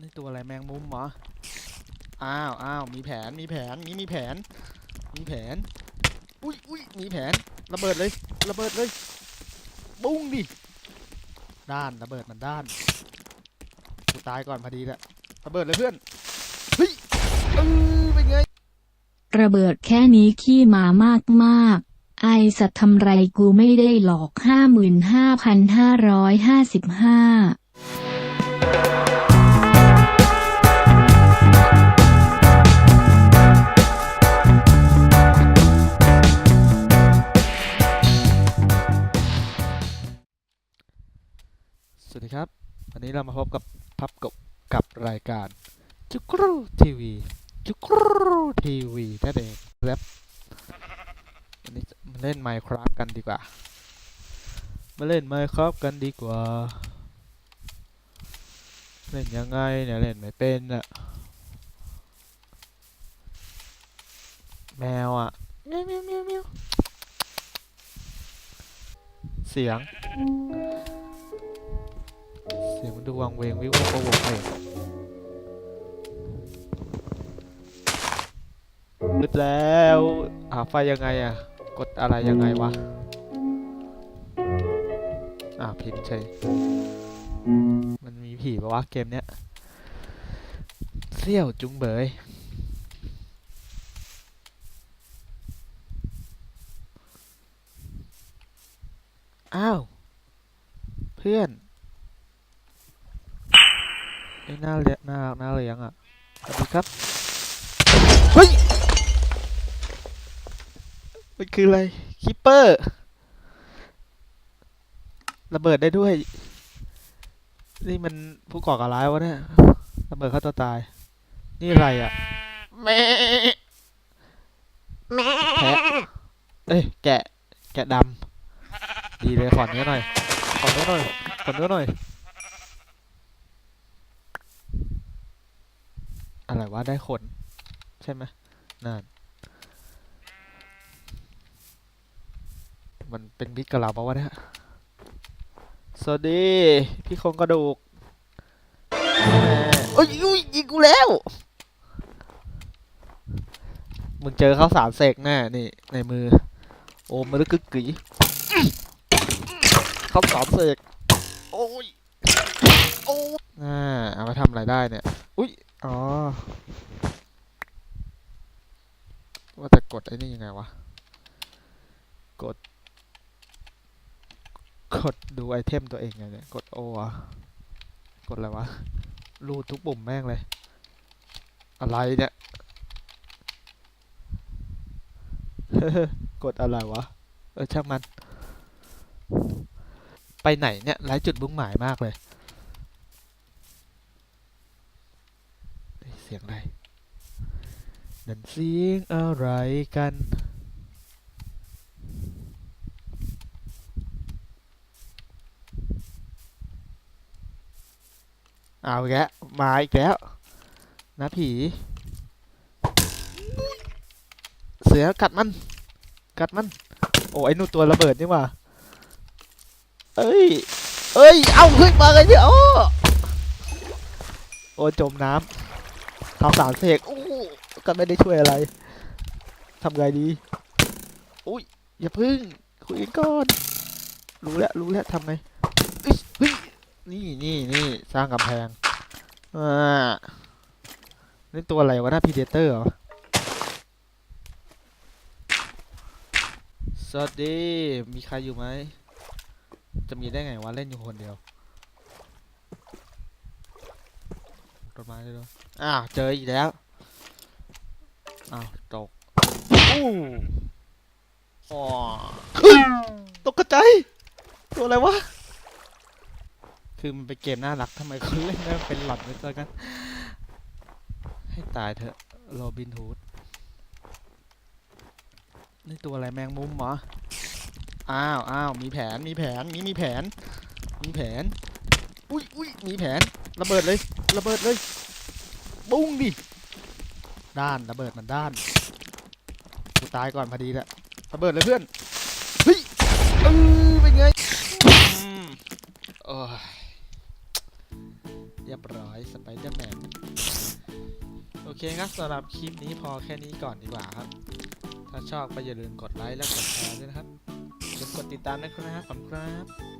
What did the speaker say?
นี่ตัวอะไรแมงมุมเหรอ อ้าวอ้าวมีแผน มีแผนมีมีแผน มีแผน อุ้ยอุ้ยมีแผน ระเบิดเลย ระเบิดเลยปุ้งดิ ด้าน ระเบิดมันด้าน กูตายก่อนพอดีแหละ ระเบิดเลยเพื่อน เฮ้ยเออเป็นไง ระเบิดแค่นี้ขี้มามากมากไอสัตว์ทำไรกูไม่ได้หลอกห้าหมื่นห้าพันห้าร้อยห้าสิบห้า สวัสดีครับ วันนี้เรามาพบกับพับกบกับรายการจุกรูทีวีจุกรูทีวีนั่นเองครับวันนี้มาเล่น Minecraft กันดีกว่า มาเล่น Minecraft กันดีกว่า เล่นยังไงเนี่ยเล่นไม่เป็นอะแมวอะเมียวเมียวเมียวเสียง สียงมันดูวังเวงวิวโววงเวงมืดแล้วหาไฟยังไงอะกดอะไรยังไงวะ อ่าผิดใช่มันมีผีปะวะเกมเนี้ยเสี่ยวจุงเบยอ้าว เพื่อน ไอ้หน้าเลี้ยงหน้าหน้าเลี้ยงอะสวัสดีครับ เฮ้ย มันคืออะไร คิปเปอร์ ระเบิดได้ด้วย นี่มันผู้ก่อการร้ายวะเนี่ย ระเบิดเข้าตัวตาย นี่อะไรอะ แม่แพะเอ้ย แกะ แกะดำ ดีเลยขอเนื้อหน่อย ขอเนื้อหน่อย ขอเนื้อหน่อย อะไรวะได้ขน ใช่ไหมนั่นมันเป็นมิตรกับเราปะวะเนี่ยสวัสดี พี่โครงกระดูกโอ้ยอุ้ยยิงกูแล้ว มึงเจอเขาวสามเสกแน่นี่ ในมือ โอ้มันลึกกึกกึ๋ยเขาสามเสกโอ้ยโอ้ยอ่าเอาไปทำอะไรได้เนี่ย อุ้ย อ๋อ ว่าแต่กดไอ้นี่ยังไงวะ กด กดดูไอเทมตัวเองไงเนี่ย กดโออะกดอะไรวะ รูดทุกปุ่มแม่งเลย อะไรเนี่ย กดอะไรวะ เออช่างมัน ไปไหนเนี่ยไร้จุดมุ่งหมายมากเลย เสียงอะไรนั่นเสียงอะไรกัน เอาอีกแล้วมาอีกแล้วนะผี เสือกัดมัน กัดมัน โอ้ไอ้หนูตัวระเบิดนี่ว่าเอ้ย เอ้ย เอาขึ้นมาเลยเนี่ยโอ้โอ้จมน้ำาวสารเสกโอ้ก็ไม่ได้ช่วยอะไรทำไงดีอุ้ยอย่าพึ่งคุยก่อนรู้แล้วรู้แล้วทำไงเฮ้ยนี่นี่นี่สร้างกำแพงอ่านี่ตัวอะไรวะหน้าพีเดเตอร์เหรอสวัสดี มีใครอยู่ไหม จะมีได้ไงวะ เล่นอยู่คนเดียว ต้นไม้ด้วยเหรออ้าวเจออีกแล้ว อ้าวตกอู้อ๋อเฮ้ยตกกระจายตัวอะไรวะ คือมันเป็นเกมน่ารักทำไมคนเล่นได้เป็นหลอดไปซะกัน ให้ตายเถอะโรบินฮูดนี่ตัวอะไรแมงมุมเหรอ อ้าวอ้าวมีแผน มีแผน มีมีแผน มีแผน อุ้ยอุ้ยมีแผน ระเบิดเลยระเบิดเลยปุ้งดิด้านระเบิดมันด้านกูตายก่อนพอดีแหละระเบิดเลยเพื่อนเฮ้ยเออเป็นไงอืมโอ้ยรียบร้อยสไปเดอร์แมนโอเคครับสำหรับคลิปนี้พอแค่นี้ก่อนดีกว่าครับ ถ้าชอบก็อย่าลืมกดไลค์และกดแชร์ด้วยนะครับอย่าลืมกดติดตามด้วยนะครับขอบคุณครับ